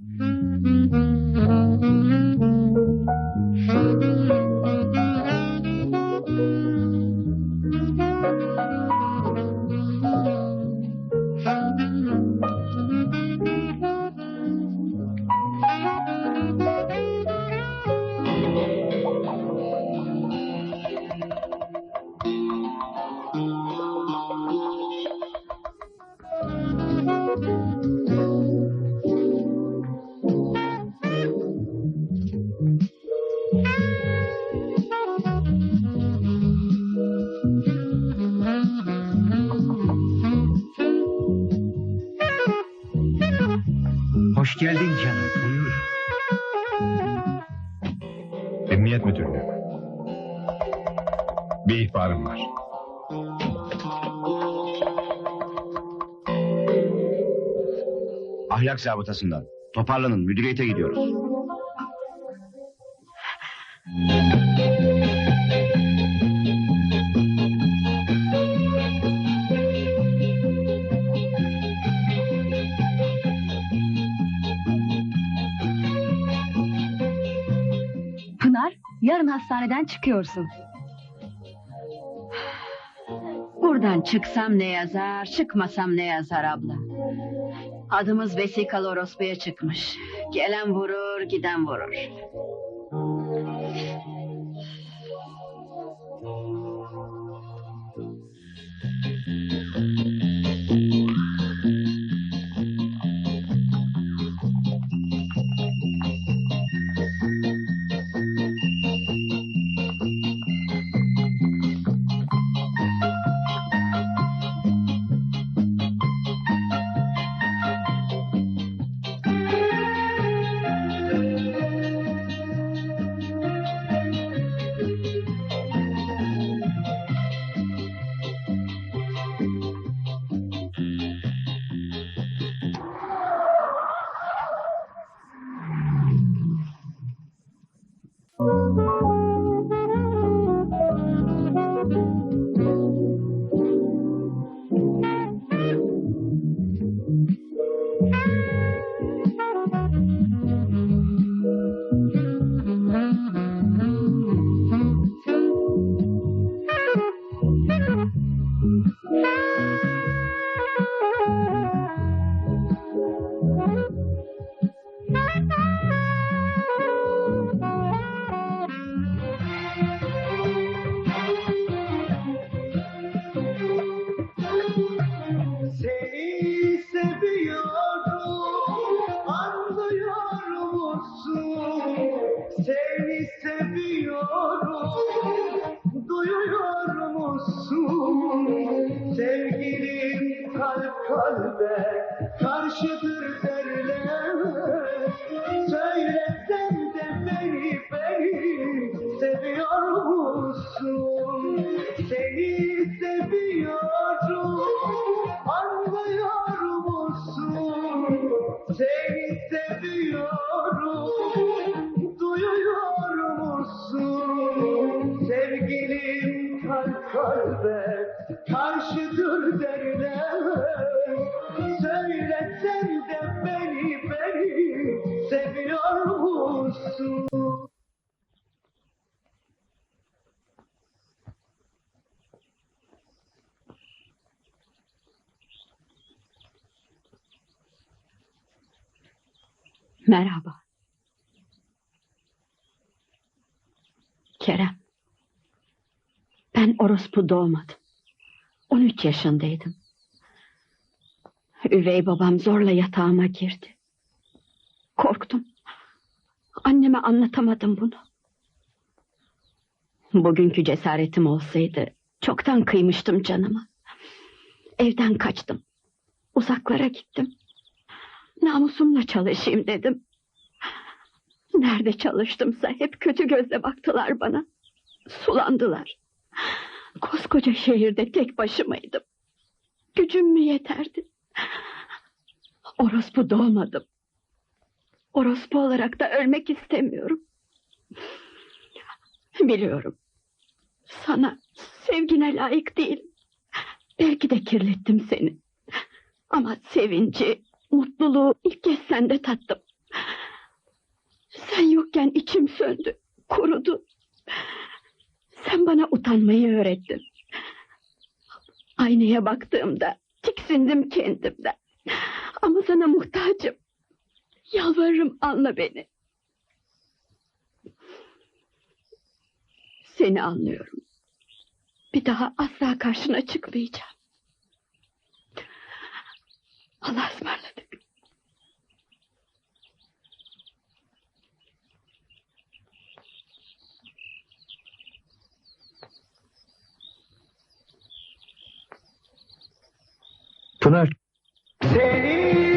Mm-hmm. Hoş geldin canım. Buyur. Emniyet Müdürlüğü. Bir ihbarım var. Ahlak zabıtasından. Toparlanın. Müdüriyete gidiyoruz. Yarın hastaneden çıkıyorsun. Buradan çıksam ne yazar, çıkmasam ne yazar abla. Adımız vesikalı orospuya çıkmış. Gelen vurur, giden vurur. Sevgilim kalp kalbe karşıdır derler. Söylesen de beni, beni seviyor musun? Seni seviyorum, anlıyor musun? Seni seviyorum, duyuyor musun? Sevgilim kalp kalbe Merhaba. Kerem. Ben orospu doğmadım. 13 yaşındaydım. Üvey babam zorla yatağıma girdi. Korktum. Anneme anlatamadım bunu. Bugünkü cesaretim olsaydı çoktan kıymıştım canımı. Evden kaçtım. Uzaklara gittim. Namusumla çalışayım dedim. Nerede çalıştımsa hep kötü gözle baktılar bana. Sulandılar. Koskoca şehirde tek başımaydım. Gücüm mü yeterdi? Orospu doğmadım. Orospu olarak da ölmek istemiyorum. Biliyorum. Sana sevgine layık değilim. Belki de kirlettim seni. Ama sevinci, mutluluğu ilk kez sende tattım. Sen yokken içim söndü, kurudu. Sen bana utanmayı öğrettin. Aynaya baktığımda tiksindim kendimden. Ama sana muhtacım. Yalvarırım anla beni. Seni anlıyorum. Bir daha asla karşına çıkmayacağım. Allah'a ısmarladık. Pınar Seni